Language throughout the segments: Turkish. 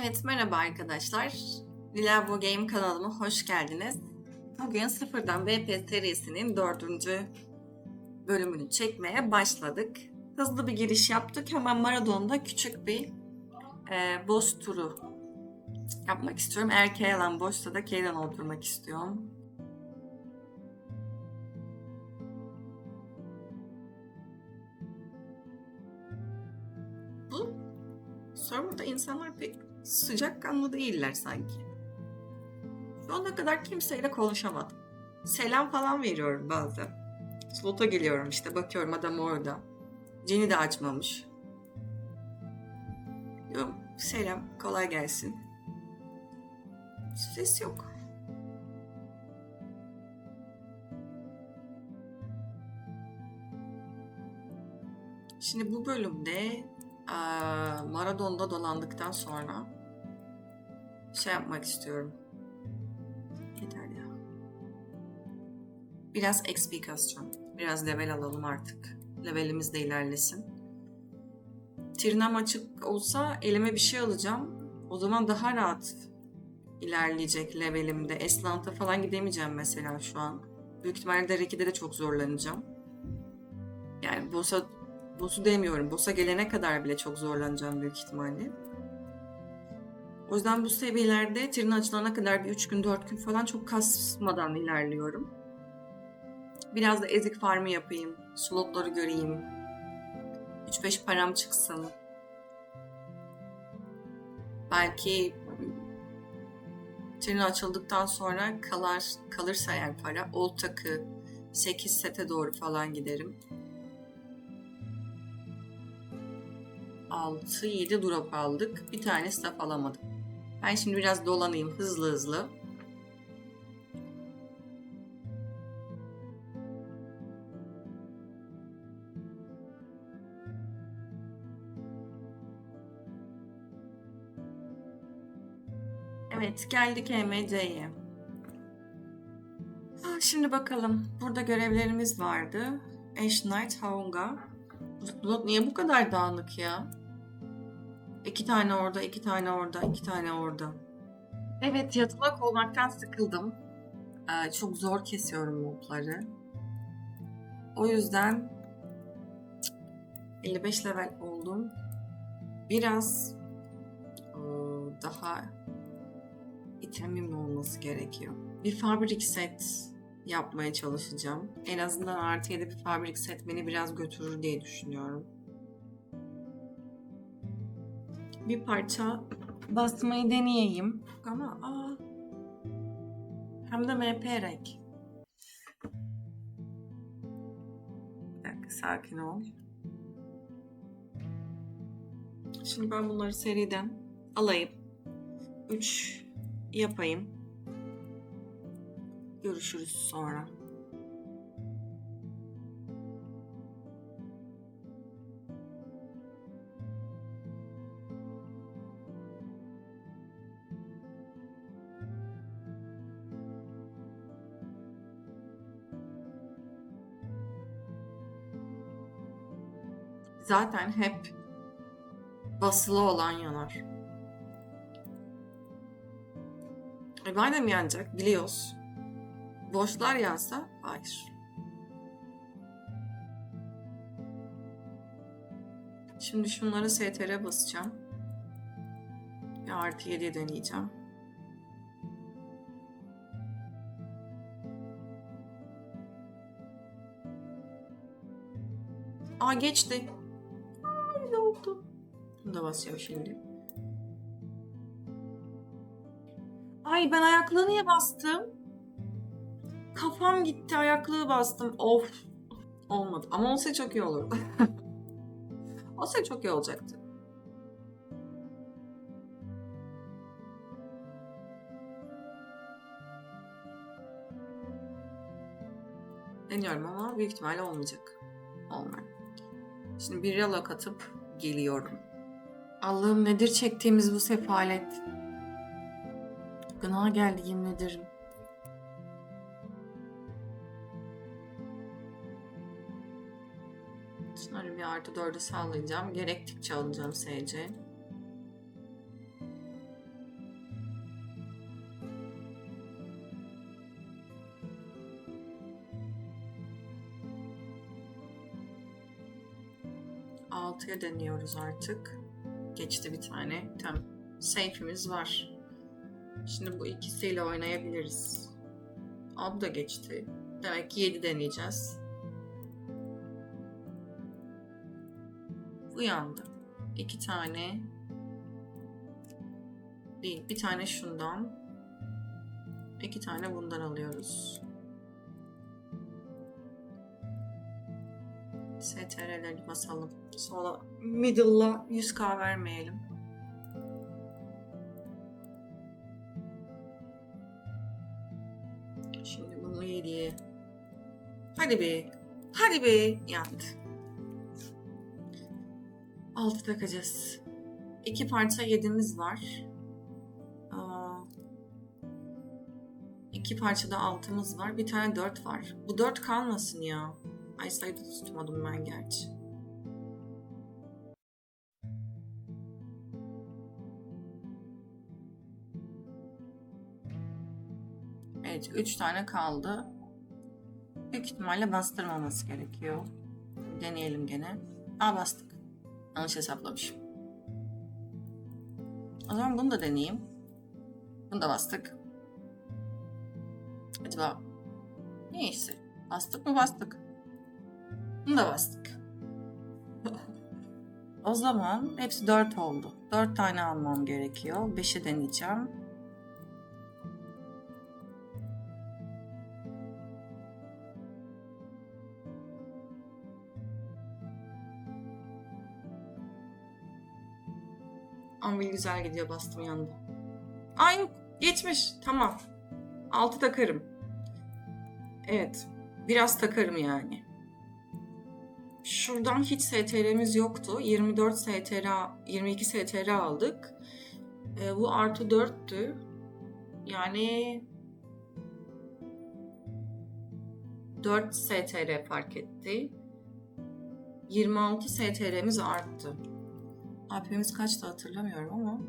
Evet, merhaba arkadaşlar. Lilavo Game kanalıma hoş geldiniz. Bugün sıfırdan VP serisinin dördüncü bölümünü çekmeye başladık. Hızlı bir giriş yaptık. Hemen Maradon'da küçük bir e, boss turu yapmak istiyorum. Eğer Kaylan boşsa da Kaylan oturmak istiyorum. Bu Server'da insanlar pek sıcakkanlı değiller sanki. Şu ana kadar kimseyle konuşamadım. Selam falan veriyorum bazen. Slot'a geliyorum işte bakıyorum adam orada. Jenny de açmamış. Diyorum selam kolay gelsin. Ses yok. Şimdi bu bölümde Maradon'da dolandıktan sonra şey yapmak istiyorum. Yeter ya. Biraz XP kasacağım. Biraz level alalım artık. Levelimiz de ilerlesin. Tırnağım açık olsa elime bir şey alacağım. O zaman daha rahat ilerleyecek levelimde. Eslant'a falan gidemeyeceğim mesela şu an. Büyük ihtimalle Dereki'de de çok zorlanacağım. Yani boss'a boss'u demiyorum. Boss'a gelene kadar bile çok zorlanacağım büyük ihtimalle. O yüzden bu seviyelerde tırnağı açılana kadar bir 3 gün 4 gün falan çok kasmadan ilerliyorum. Biraz da ezik farmı yapayım. Slotları göreyim. 3-5 param çıksın. Belki tırnağı açıldıktan sonra kalar, kalırsa eğer para old takı 8 sete doğru falan giderim. 6-7 drop aldık. Bir tane staff alamadık. Ben şimdi biraz dolanayım hızlı hızlı. Evet geldik EMC'ye. Şimdi bakalım. Burada görevlerimiz vardı. Ash Knight, Haunga. Bu niye bu kadar dağınık ya? İki tane orada, iki tane orada, iki tane orada. Evet, yatılak olmaktan sıkıldım. Ee, çok zor kesiyorum mobları. O yüzden cık, 55 level oldum. Biraz e, daha itemim olması gerekiyor. Bir fabrik set yapmaya çalışacağım. En azından artı 7 bir fabrik set beni biraz götürür diye düşünüyorum. Bir parça basmayı deneyeyim. Ama aa, hem de MP renk. Bir dakika sakin ol. Şimdi ben bunları seriden alayım. 3 yapayım. Görüşürüz sonra. Zaten hep basılı olan yanar. E madem yanacak biliyoruz. Boşlar yansa hayır. Şimdi şunları STR basacağım. Bir artı 7'ye deneyeceğim. Aa geçti. Oldu? Bunu da basıyor şimdi. Ay ben ayaklığı niye bastım? Kafam gitti ayaklığı bastım. Of. Olmadı. Ama olsa çok iyi olurdu. olsa çok iyi olacaktı. Deniyorum ama büyük ihtimalle olmayacak. Olmaz. Şimdi bir yalak atıp geliyorum. Allah'ım nedir çektiğimiz bu sefalet. Gına geldi yemin ederim. Şunları bir artı dörde sallayacağım. Gerektikçe alacağım SC. 6'ya deniyoruz artık. Geçti bir tane. Tamam. Safe'imiz var. Şimdi bu ikisiyle oynayabiliriz. Ab da geçti. Demek ki 7 deneyeceğiz. Uyandı. İki tane değil. Bir tane şundan. iki tane bundan alıyoruz. STR'leri basalım. Sonra middle'la 100k vermeyelim. Şimdi bunu 7'ye. Hadi be. Hadi be. Yandı. 6 takacağız. İki parça 7'miz var. İki parçada 6'mız var. Bir tane 4 var. Bu 4 kalmasın ya. Ay sayıda tutmadım ben gerçi. Evet 3 tane kaldı. Büyük ihtimalle bastırmaması gerekiyor. Deneyelim gene. Aa bastık. Yanlış hesaplamışım. O zaman bunu da deneyeyim. Bunu da bastık. Acaba neyse. Bastık mı bastık. Bunu da bastık. o zaman hepsi 4 oldu. 4 tane almam gerekiyor. 5'i deneyeceğim. Anvil güzel gidiyor bastım yandı. Ay geçmiş tamam. 6 takarım. Evet biraz takarım yani. Şuradan hiç STR'miz yoktu. 24 STR, 22 STR aldık. E, bu artı 4'tü. Yani 4 STR fark etti. 26 STR'miz arttı. AP'miz kaçtı hatırlamıyorum ama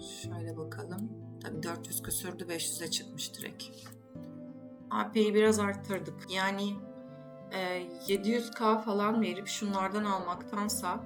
şöyle bakalım. Tabii 400 küsürdü 500'e çıkmış direkt. AP'yi biraz arttırdık. Yani 700k falan verip şunlardan almaktansa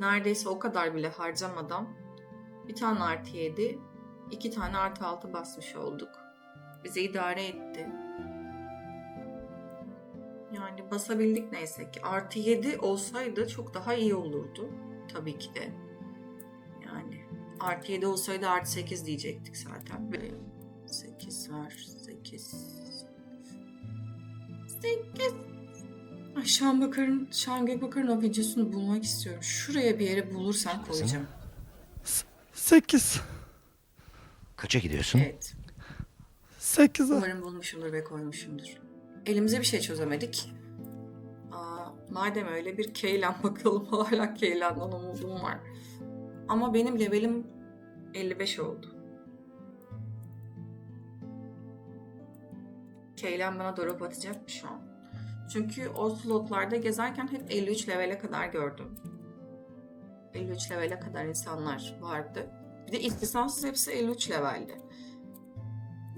neredeyse o kadar bile harcamadan bir tane artı 7, iki tane artı 6 basmış olduk. Bize idare etti. Yani basabildik neyse ki. Artı 7 olsaydı çok daha iyi olurdu. Tabii ki de. Yani artı 7 olsaydı artı 8 diyecektik zaten. 8 var. 8. 8. Ay Şahan Bakar'ın, Şahan Gökbakar'ın o videosunu bulmak istiyorum. Şuraya bir yere bulursam koyacağım. 8. Kaça gidiyorsun? Evet. 8'e. Umarım bulmuşumdur ve koymuşumdur. Elimize bir şey çözemedik. Aa, madem öyle bir Keylan bakalım. Hala Keylan'dan umudum var. Ama benim levelim 55 oldu. Keylan bana drop atacak şu an? Çünkü o slotlarda gezerken hep 53 levele kadar gördüm. 53 levele kadar insanlar vardı. Bir de ilk lisanssız hepsi 53 levelde.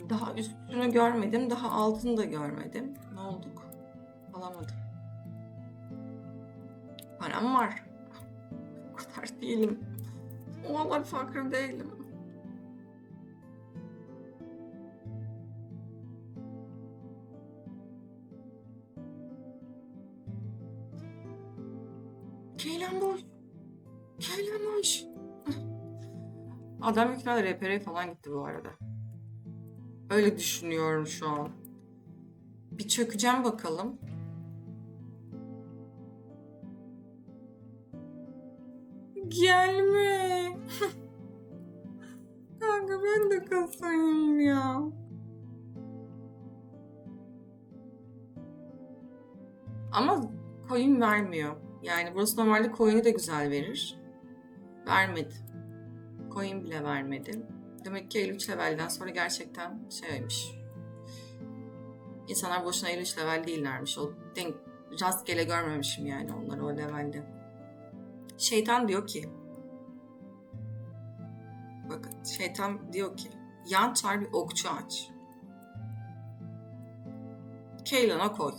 Daha üstünü görmedim, daha altını da görmedim. Ne olduk? Alamadım. Param var. O kadar değilim. O kadar fakir değilim. Keylen boş. Keylen boş. Adam büyük ihtimalle RPR'ye falan gitti bu arada. Öyle düşünüyorum şu an. Bir çökeceğim bakalım. Gelme. Kanka ben de kasayım ya. Ama coin vermiyor. Yani burası normalde coin'i de güzel verir. Vermedi. Coin bile vermedi. Demek ki 53 levelden sonra gerçekten şeymiş. İnsanlar boşuna 53 level değillermiş. O denk, rastgele görmemişim yani onları o levelde. Şeytan diyor ki bakın şeytan diyor ki yan çar bir okçu aç. Keylan'a koy.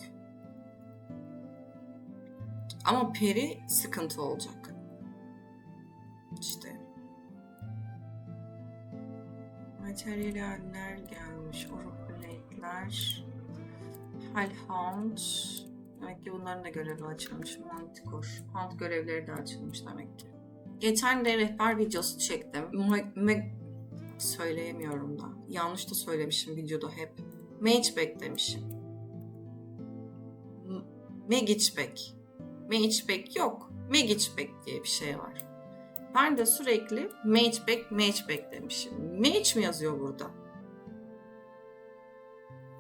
Ama peri sıkıntı olacak. İşte. Materyaller gelmiş. Oroplate'ler. Hellhound. Demek ki bunların da görevi açılmış. Manticore. Hunt görevleri de açılmış demek ki. Geçen de rehber videosu çektim. Me- söyleyemiyorum da. Yanlış da söylemişim videoda hep. Mageback demişim. M- Magicback yok. Magicback diye bir şey var. Ben de sürekli Mageback, Mageback demişim. Mage mi yazıyor burada?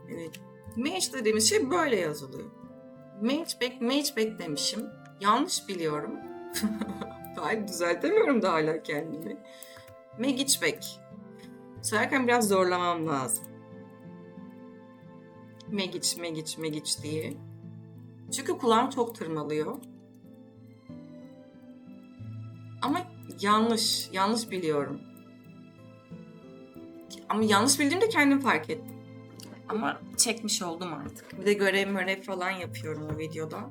Evet. Mage dediğimiz şey böyle yazılıyor. Mageback, Mageback demişim. Yanlış biliyorum. Hayır düzeltemiyorum da hala kendimi. Magicback. Söylerken biraz zorlamam lazım. Megic, Megic, Megic diye. Çünkü kulağım çok tırmalıyor. Ama yanlış, yanlış biliyorum. Ama yanlış bildiğimde kendim fark ettim. Ama çekmiş oldum artık. Bir de görev mörev falan yapıyorum o videoda.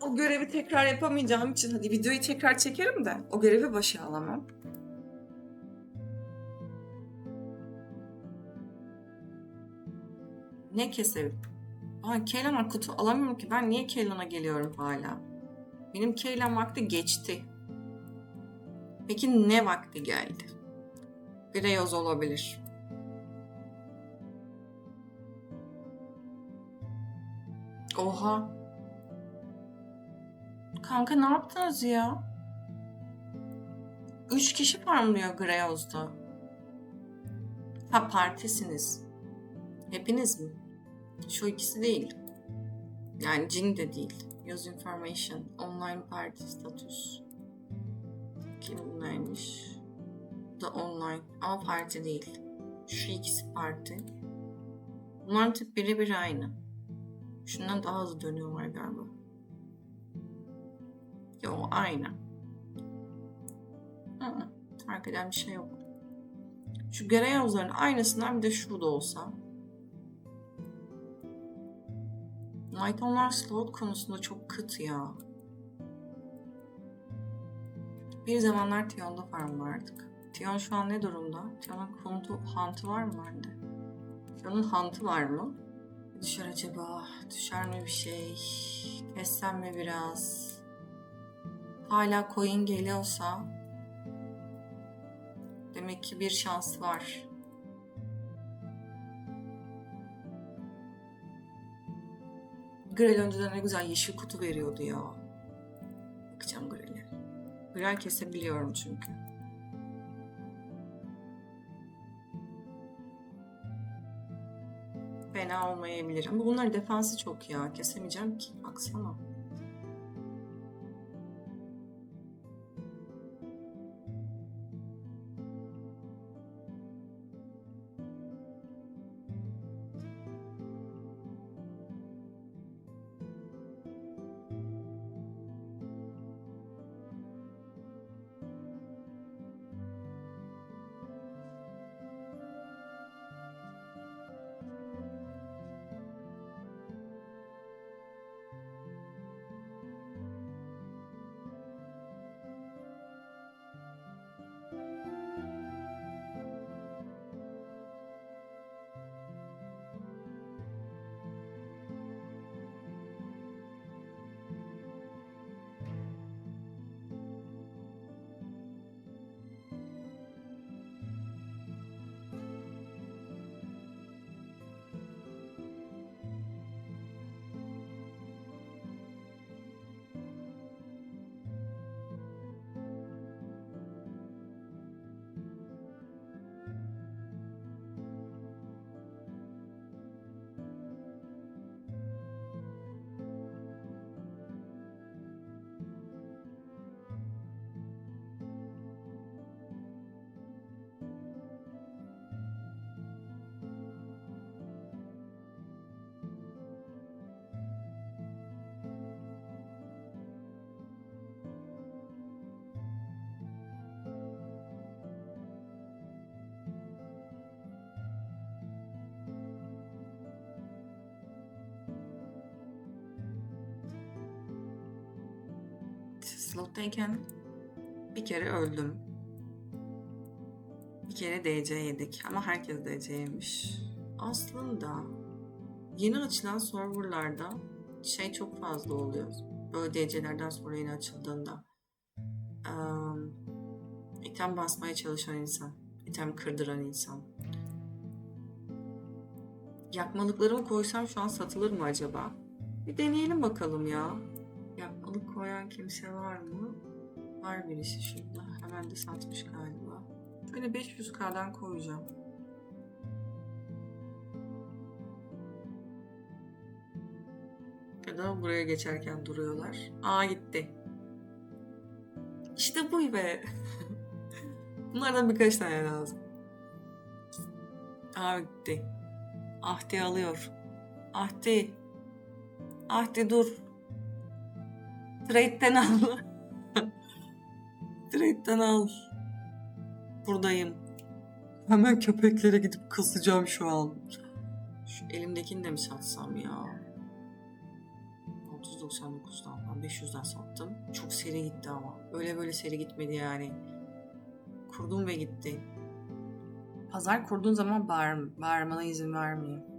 O görevi tekrar yapamayacağım için hadi videoyu tekrar çekerim de o görevi başa alamam. Ne keserim? Aa Keylan'a kutu alamıyorum ki. Ben niye Keylan'a geliyorum hala? Benim Keylan vakti geçti. Peki ne vakti geldi? Greyoz olabilir. Oha. Kanka ne yaptınız ya? Üç kişi farmlıyor Greyoz'da. Ha partisiniz. Hepiniz mi? Şu ikisi değil. Yani cin de değil. Use information. Online party status. Kim neymiş? Da online. Ama parti değil. Şu ikisi parti. Bunların tip birebir aynı. Şundan daha hızlı dönüyorlar galiba. Yo aynı. Hı. Fark eden bir şey yok. Şu Gereyozların aynısından bir de şu da olsa. Nightonlar slot konusunda çok kıt ya. Bir zamanlar Tion'da farm vardık. Tion şu an ne durumda? Tion'un hunt'u, hunt'ı var mı bende? Tion'un hunt'ı var mı? Düşer acaba? Düşer mi bir şey? Kessem mi biraz? Hala coin geliyorsa demek ki bir şans var. Grel önceden ne güzel yeşil kutu veriyordu ya. Bakacağım Grel'e. Grel kesebiliyorum çünkü. Fena olmayabilir. Ama bunların defansı çok ya. Kesemeyeceğim ki. Baksana. Slottayken bir kere öldüm. Bir kere DC yedik ama herkes DC yemiş. Aslında yeni açılan serverlarda şey çok fazla oluyor. Böyle DC'lerden sonra yeni açıldığında. Um, item basmaya çalışan insan. item kırdıran insan. Yakmalıklarımı koysam şu an satılır mı acaba? Bir deneyelim bakalım ya. Yakmalık koyan kimse var mı? Var birisi şurada. Hemen de satmış galiba. Şöyle 500k'dan koyacağım. Ya da buraya geçerken duruyorlar. Aa gitti. İşte bu be. Bunlardan birkaç tane lazım. Aa gitti. Ahdi alıyor. Ahdi. Ahdi dur. Trade'den al. Trade'den al. Buradayım. Hemen köpeklere gidip kızacağım şu an. Şu elimdekini de mi satsam ya? 699'dan ben 500'den sattım. Çok seri gitti ama. Öyle böyle seri gitmedi yani. Kurdum ve gitti. Pazar kurduğun zaman bağır, bağırmana izin vermiyor.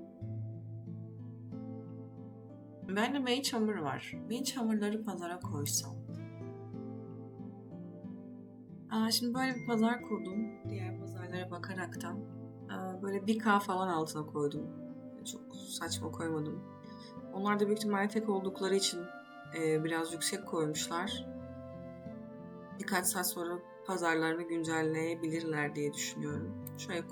Bende mage hamur var. Mage hamurları pazara koysam. Aa, şimdi böyle bir pazar kurdum. Diğer pazarlara bakaraktan. Aa, böyle 1K falan altına koydum. Çok saçma koymadım. Onlar da büyük ihtimalle tek oldukları için e, biraz yüksek koymuşlar. Birkaç saat sonra pazarlarını güncelleyebilirler diye düşünüyorum. Şöyle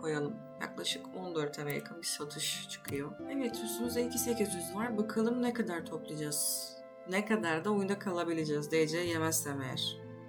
koyalım. Yaklaşık 14 eve yakın bir satış çıkıyor. Evet üstümüzde 2800 var. Bakalım ne kadar toplayacağız. Ne kadar da oyunda kalabileceğiz. DC yemezsem eğer.